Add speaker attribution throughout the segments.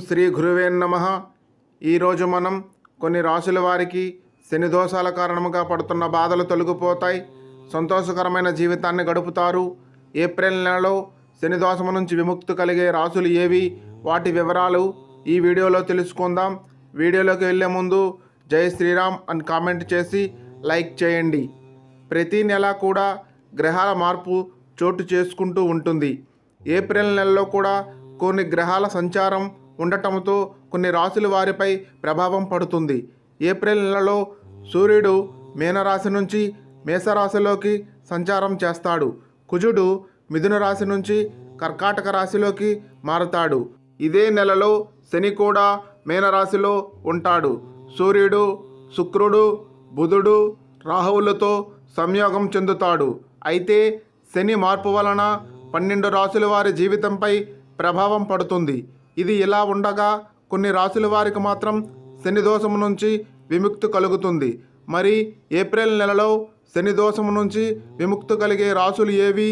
Speaker 1: శ్రీ గురువే నమ ఈరోజు మనం కొన్ని రాసుల వారికి శని దోషాల కారణముగా పడుతున్న బాధలు తొలగిపోతాయి. సంతోషకరమైన జీవితాన్ని గడుపుతారు. ఏప్రిల్ నెలలో శని దోషము నుంచి విముక్తి కలిగే రాసులు ఏవి? వాటి వివరాలు ఈ వీడియోలో తెలుసుకుందాం. వీడియోలోకి వెళ్ళే ముందు జై శ్రీరామ్ అని కామెంట్ చేసి లైక్ చేయండి. ప్రతి నెల కూడా గ్రహాల మార్పు చోటు చేసుకుంటూ ఉంటుంది. ఏప్రిల్ నెలలో కూడా కొన్ని గ్రహాల సంచారం ఉండటంతో కొన్ని రాశుల వారిపై ప్రభావం పడుతుంది. ఏప్రిల్ నెలలో సూర్యుడు మీనరాశి నుంచి మేషరాశిలోకి సంచారం చేస్తాడు. కుజుడు మిథున రాశి నుంచి కర్కాటక రాశిలోకి మారుతాడు. ఇదే నెలలో శని కూడా మీనరాశిలో ఉంటాడు. సూర్యుడు శుక్రుడు బుధుడు రాహువులతో సంయోగం చెందుతాడు. అయితే శని మార్పు వలన పన్నెండు రాశుల వారి జీవితంపై ప్రభావం పడుతుంది. ఇది ఇలా ఉండగా కొన్ని రాశుల వారికి మాత్రం శనిదోషము నుంచి విముక్తి కలుగుతుంది. మరి ఏప్రిల్ నెలలో శనిదోషము నుంచి విముక్తి కలిగే రాశులు ఏవి?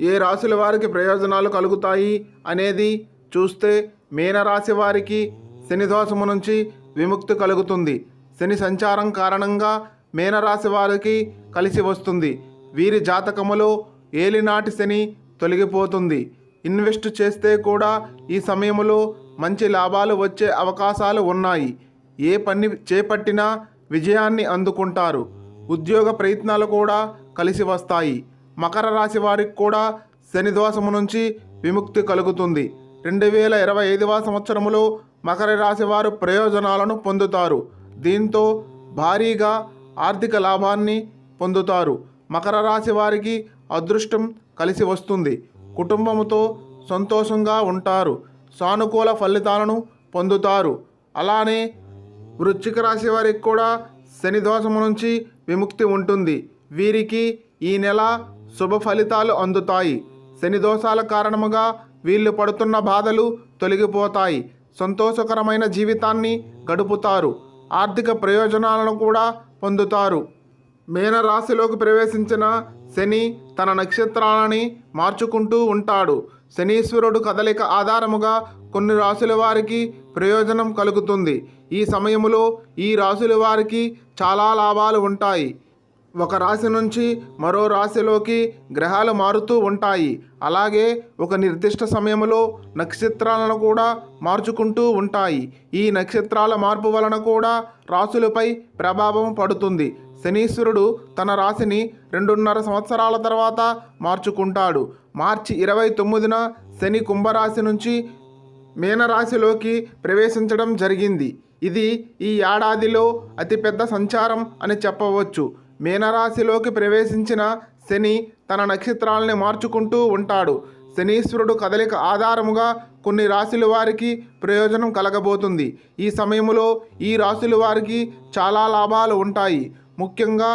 Speaker 1: ఏ రాశుల వారికి ప్రయోజనాలు కలుగుతాయి అనేది చూస్తే మీనరాశి వారికి శని దోషము నుంచి విముక్తి కలుగుతుంది. శని సంచారం కారణంగా మీనరాశి వారికి కలిసి వస్తుంది. వీరి జాతకములో ఏలినాటి శని తొలగిపోతుంది. ఇన్వెస్ట్ చేస్తే కూడా ఈ సమయంలో మంచి లాభాలు వచ్చే అవకాశాలు ఉన్నాయి. ఏ పని చేపట్టినా విజయాన్ని అందుకుంటారు. ఉద్యోగ ప్రయత్నాలు కూడా కలిసి వస్తాయి. మకర రాశి వారికి కూడా శని దోషము నుంచి విముక్తి కలుగుతుంది. రెండు వేల ఇరవై ఐదవ సంవత్సరములో మకర రాశి వారు ప్రయోజనాలను పొందుతారు. దీంతో భారీగా ఆర్థిక లాభాన్ని పొందుతారు. మకర రాశి వారికి అదృష్టం కలిసి వస్తుంది. కుటుంబంతో సంతోషంగా ఉంటారు. సానుకూల ఫలితాలను పొందుతారు. అలానే వృశ్చిక రాశి వారికి కూడా శని దోషము నుంచి విముక్తి ఉంటుంది. వీరికి ఈ నెల శుభ ఫలితాలు అందుతాయి. శని దోషాల కారణముగా వీళ్ళు పడుతున్న బాధలు తొలగిపోతాయి. సంతోషకరమైన జీవితాన్ని గడుపుతారు. ఆర్థిక ప్రయోజనాలను కూడా పొందుతారు. మీనరాశిలోకి ప్రవేశించిన శని తన నక్షత్రాలని మార్చుకుంటూ ఉంటాడు. శనీశ్వరుడు కదలిక ఆధారముగా కొన్ని రాశుల వారికి ప్రయోజనం కలుగుతుంది. ఈ సమయంలో ఈ రాశుల వారికి చాలా లాభాలు ఉంటాయి. ఒక రాశి నుంచి మరో రాశిలోకి గ్రహాలు మారుతూ ఉంటాయి. అలాగే ఒక నిర్దిష్ట సమయంలో నక్షత్రాలను కూడా మార్చుకుంటూ ఉంటాయి. ఈ నక్షత్రాల మార్పు వలన కూడా రాశులపై ప్రభావం పడుతుంది. శనీశ్వరుడు తన రాశిని రెండున్నర సంవత్సరాల తర్వాత మార్చుకుంటాడు. మార్చి ఇరవై తొమ్మిదిన శని కుంభరాశి నుంచి మీనరాశిలోకి ప్రవేశించడం జరిగింది. ఇది ఈ ఏడాదిలో అతిపెద్ద సంచారం అని చెప్పవచ్చు. మీనరాశిలోకి ప్రవేశించిన శని తన నక్షత్రాలని మార్చుకుంటూ ఉంటాడు. శనీశ్వరుడు కదలిక ఆధారముగా కొన్ని రాశుల వారికి ప్రయోజనం కలగబోతుంది. ఈ సమయంలో ఈ రాశుల వారికి చాలా లాభాలు ఉంటాయి. ముఖ్యంగా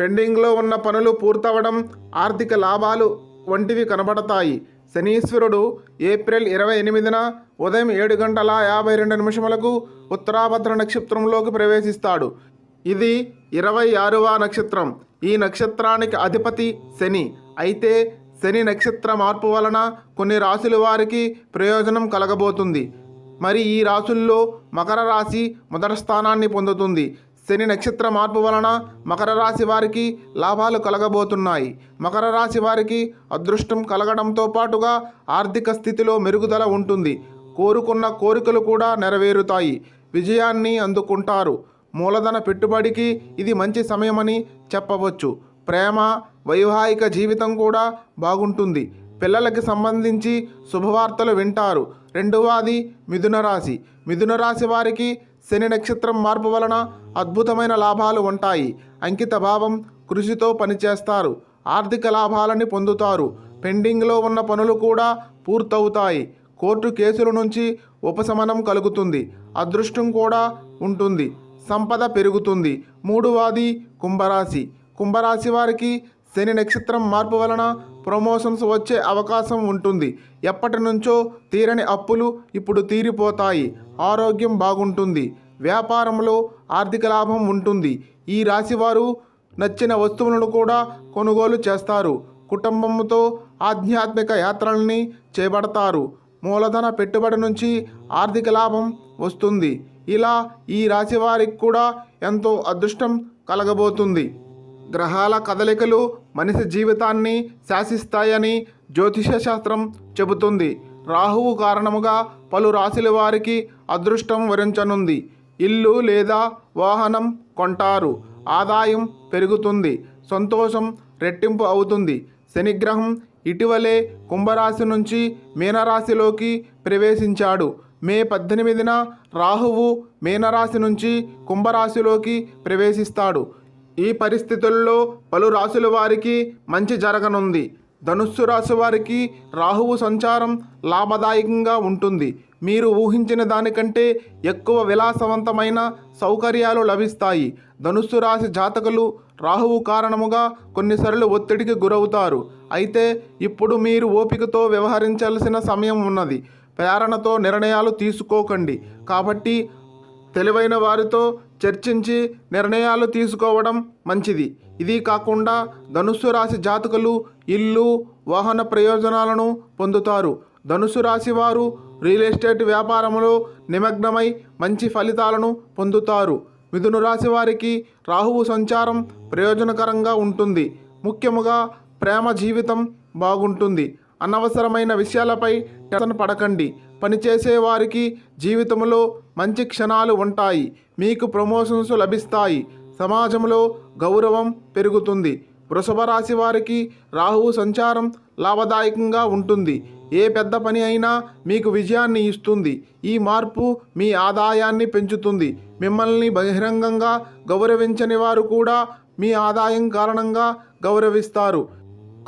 Speaker 1: పెండింగ్లో ఉన్న పనులు పూర్తవడం ఆర్థిక లాభాలు వంటివి కనబడతాయి. శనీశ్వరుడు ఏప్రిల్ ఇరవై ఎనిమిదిన ఉదయం ఏడు గంటల యాభై రెండు నిమిషములకు ఉత్తరాభద్ర నక్షత్రంలోకి ప్రవేశిస్తాడు. ఇది ఇరవై ఆరువ నక్షత్రం. ఈ నక్షత్రానికి అధిపతి శని. అయితే శని నక్షత్ర మార్పు వలన కొన్ని రాశుల వారికి ప్రయోజనం కలగబోతుంది. మరి ఈ రాశుల్లో మకర రాశి మొదటి స్థానాన్ని పొందుతుంది. శని నక్షత్ర మార్పు వలన మకర రాశి వారికి లాభాలు కలగబోతున్నాయి. మకర రాశి వారికి అదృష్టం కలగడంతో పాటుగా ఆర్థిక స్థితిలో మెరుగుదల ఉంటుంది. కోరుకున్న కోరికలు కూడా నెరవేరుతాయి. విజయాన్ని అందుకుంటారు. మూలధన పెట్టుబడికి ఇది మంచి సమయమని చెప్పవచ్చు. ప్రేమ వైవాహిక జీవితం కూడా బాగుంటుంది. పిల్లలకి సంబంధించి శుభవార్తలు వింటారు. రెండవది మిథున రాశి. మిథున రాశి వారికి శని నక్షత్రం మార్పు వలన అద్భుతమైన లాభాలు ఉంటాయి. అంకిత భావం కృషితో పనిచేస్తారు. ఆర్థిక లాభాలని పొందుతారు. పెండింగ్లో ఉన్న పనులు కూడా పూర్తవుతాయి. కోర్టు కేసుల నుంచి ఉపశమనం కలుగుతుంది. అదృష్టం కూడా ఉంటుంది. సంపద పెరుగుతుంది. మూడవది కుంభరాశి. కుంభరాశి వారికి శని నక్షత్రం మార్పు వలన ప్రమోషన్స్ వచ్చే అవకాశం ఉంటుంది. ఎప్పటి నుంచో తీరని అప్పులు ఇప్పుడు తీరిపోతాయి. ఆరోగ్యం బాగుంటుంది. వ్యాపారంలో ఆర్థిక లాభం ఉంటుంది. ఈ రాశివారు నచ్చిన వస్తువులను కూడా కొనుగోలు చేస్తారు. కుటుంబంతో ఆధ్యాత్మిక యాత్రల్ని చేపడతారు. మూలధన పెట్టుబడి నుంచి ఆర్థిక లాభం వస్తుంది. ఇలా ఈ రాశి వారికి కూడా ఎంతో అదృష్టం కలగబోతుంది. గ్రహాల కదలికలు మనిషి జీవితాన్ని శాసిస్తాయని జ్యోతిష శాస్త్రం చెబుతుంది. రాహువు కారణముగా పలు రాశుల వారికి అదృష్టం వరించనుంది. ఇల్లు లేదా వాహనం కొంటారు. ఆదాయం పెరుగుతుంది. సంతోషం రెట్టింపు అవుతుంది. శనిగ్రహం ఇటీవలే కుంభరాశి నుంచి మీనరాశిలోకి ప్రవేశించాడు. మే పద్దెనిమిదిన రాహువు మీనరాశి నుంచి కుంభరాశిలోకి ప్రవేశిస్తాడు. ఈ పరిస్థితుల్లో పలు రాశుల వారికి మంచి జరగనుంది. ధనుస్సు రాశి వారికి రాహువు సంచారం లాభదాయకంగా ఉంటుంది. మీరు ఊహించిన దానికంటే ఎక్కువ విలాసవంతమైన సౌకర్యాలు లభిస్తాయి. ధనుస్సు రాశి జాతకులు రాహువు కారణముగా కొన్నిసార్లు ఒత్తిడికి గురవుతారు. అయితే ఇప్పుడు మీరు ఓపికతో వ్యవహరించాల్సిన సమయం ఉన్నది. ప్రేరణతో నిర్ణయాలు తీసుకోకండి. కాబట్టి తెలివైన వారితో చర్చించి నిర్ణయాలు తీసుకోవడం మంచిది. ఇది కాకుండా ధనుస్సు రాశి జాతకులు ఇల్లు వాహన ప్రయోజనాలను పొందుతారు. ధనుసు రాశి వారు రియల్ ఎస్టేట్ వ్యాపారంలో నిమగ్నమై మంచి ఫలితాలను పొందుతారు. మిథును రాశి వారికి రాహువు సంచారం ప్రయోజనకరంగా ఉంటుంది. ముఖ్యముగా ప్రేమ జీవితం బాగుంటుంది. అనవసరమైన విషయాలపై టెన్షన్ పడకండి. పనిచేసే వారికి జీవితంలో మంచి క్షణాలు ఉంటాయి. మీకు ప్రమోషన్స్ లభిస్తాయి. సమాజంలో గౌరవం పెరుగుతుంది. వృషభ రాశి వారికి రాహువు సంచారం లాభదాయకంగా ఉంటుంది. ఏ పెద్ద పని అయినా మీకు విజయాన్ని ఇస్తుంది. ఈ మార్పు మీ ఆదాయాన్ని పెంచుతుంది. మిమ్మల్ని బహిరంగంగా గౌరవించని వారు కూడా మీ ఆదాయం కారణంగా గౌరవిస్తారు.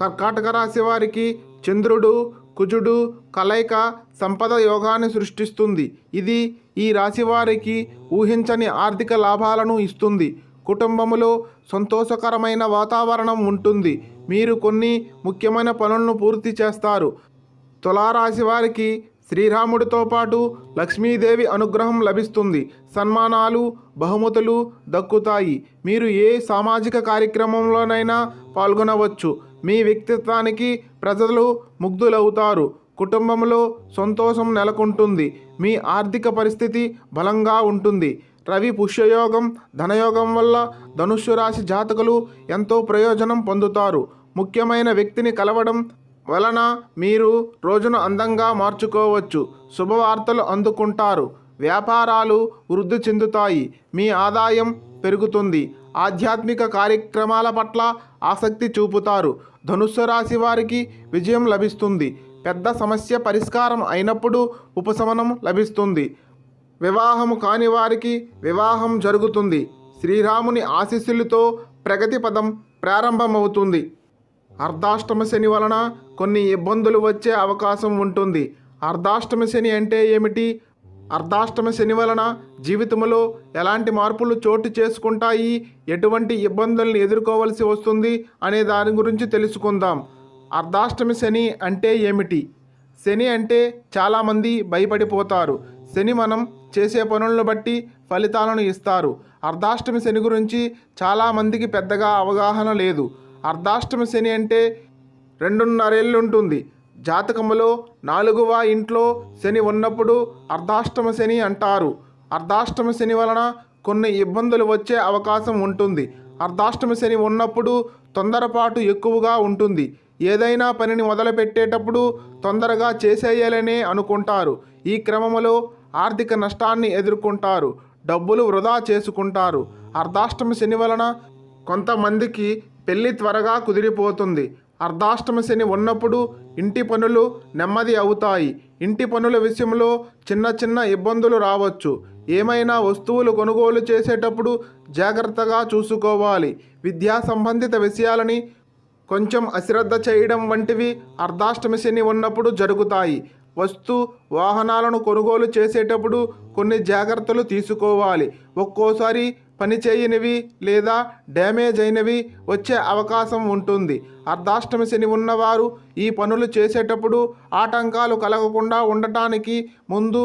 Speaker 1: కర్కాటక రాశి వారికి చంద్రుడు కుజుడు కలయిక సంపద యోగాన్ని సృష్టిస్తుంది. ఇది ఈ రాశి వారికి ఊహించని ఆర్థిక లాభాలను ఇస్తుంది. కుటుంబములో సంతోషకరమైన వాతావరణం ఉంటుంది. మీరు కొన్ని ముఖ్యమైన పనులను పూర్తి చేస్తారు. తులారాశి వారికి శ్రీరాముడితో పాటు లక్ష్మీదేవి అనుగ్రహం లభిస్తుంది. సన్మానాలు బహుమతులు దక్కుతాయి. మీరు ఏ సామాజిక కార్యక్రమంలోనైనా పాల్గొనవచ్చు. మీ వ్యక్తిత్వానికి ప్రజలు ముగ్ధులవుతారు. కుటుంబంలో సంతోషం నెలకొంటుంది. మీ ఆర్థిక పరిస్థితి బలంగా ఉంటుంది. రవి పుష్యయోగం ధనయోగం వల్ల ధనుస్సు రాశి జాతకులు ఎంతో ప్రయోజనం పొందుతారు. ముఖ్యమైన వ్యక్తిని కలవడం వలన మీరు రోజును అందంగా మార్చుకోవచ్చు శుభవార్తలు అందుకుంటారు వ్యాపారాలు వృద్ధి చెందుతాయి మీ ఆదాయం పెరుగుతుంది ఆధ్యాత్మిక కార్యక్రమాల పట్ల ఆసక్తి చూపుతారు ధనుస్సు రాశి వారికి విజయం లభిస్తుంది పెద్ద సమస్య పరిష్కారం అయినప్పుడు ఉపశమనం లభిస్తుంది వివాహము కాని వారికి వివాహం జరుగుతుంది శ్రీరాముని ఆశీస్సులతో ప్రగతి పదం ప్రారంభమవుతుంది. అర్ధాష్టమ శని వలన కొన్ని ఇబ్బందులు వచ్చే అవకాశం ఉంటుంది. అర్ధాష్టమ శని అంటే ఏమిటి? అర్ధాష్టమ శని వలన జీవితంలో ఎలాంటి మార్పులు చోటు చేసుకుంటాయి? ఎటువంటి ఇబ్బందులను ఎదుర్కోవలసి వస్తుంది? అనే దాని గురించి తెలుసుకుందాం. అర్ధాష్టమి శని అంటే ఏమిటి? శని అంటే చాలామంది భయపడిపోతారు. శని మనం చేసే పనులను బట్టి ఫలితాలను ఇస్తారు. అర్ధాష్టమి శని గురించి చాలామందికి పెద్దగా అవగాహన లేదు. అర్ధాష్టమి శని అంటే రెండున్నరేళ్ళు ఉంటుంది జాతకములో నాలుగవ ఇంట్లో శని ఉన్నప్పుడు అర్ధాష్టమ శని అంటారు. అర్ధాష్టమ శని వలన కొన్ని ఇబ్బందులు వచ్చే అవకాశం ఉంటుంది. అర్ధాష్టమ శని ఉన్నప్పుడు తొందరపాటు ఎక్కువగా ఉంటుంది. ఏదైనా పనిని మొదలుపెట్టేటప్పుడు తొందరగా చేసేయాలనే అనుకుంటారు. ఈ క్రమములో ఆర్థిక నష్టాన్ని ఎదుర్కొంటారు. డబ్బులు వృధా చేసుకుంటారు. అర్ధాష్టమ శని వలన కొంతమందికి పెళ్ళి త్వరగా కుదిరిపోతుంది. అర్ధాష్టమ శని ఉన్నప్పుడు ఇంటి పనులు నెమ్మది అవుతాయి. ఇంటి పనుల విషయంలో చిన్న చిన్న ఇబ్బందులు రావచ్చు. ఏమైనా వస్తువులు కొనుగోలు చేసేటప్పుడు జాగ్రత్తగా చూసుకోవాలి. విద్యా సంబంధిత విషయాలని కొంచెం అశ్రద్ధ చేయడం వంటివి అర్ధాష్టమి శని ఉన్నప్పుడు జరుగుతాయి. వస్తు వాహనాలను కొనుగోలు చేసేటప్పుడు కొన్ని జాగ్రత్తలు తీసుకోవాలి. ఒక్కోసారి పని చేయనివి లేదా డ్యామేజ్ అయినవి వచ్చే అవకాశం ఉంటుంది. అర్ధాష్టమి శని ఉన్నవారు ఈ పనులు చేసేటప్పుడు ఆటంకాలు కలగకుండా ఉండటానికి ముందు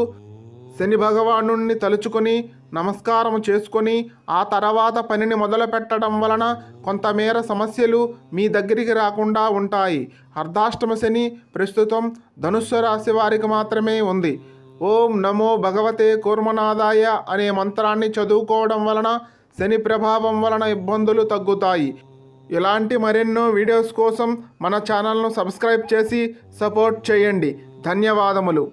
Speaker 1: శని భగవానుణ్ణి తలుచుకొని నమస్కారం చేసుకొని ఆ తర్వాత పనిని మొదలు పెట్టడం వలన కొంతమేర సమస్యలు మీ దగ్గరికి రాకుండా ఉంటాయి. అర్ధాష్టమ శని ప్రస్తుతం ధనుస్సు రాశి వారికి మాత్రమే ఉంది. ఓం నమో భగవతే కూర్మనాదాయ అనే మంత్రాన్ని చదువుకోవడం వలన శని ప్రభావం వలన ఇబ్బందులు తగ్గుతాయి. ఇలాంటి మరెన్నో వీడియోస్ కోసం మన ఛానల్ను సబ్స్క్రైబ్ చేసి సపోర్ట్ చేయండి. ధన్యవాదములు.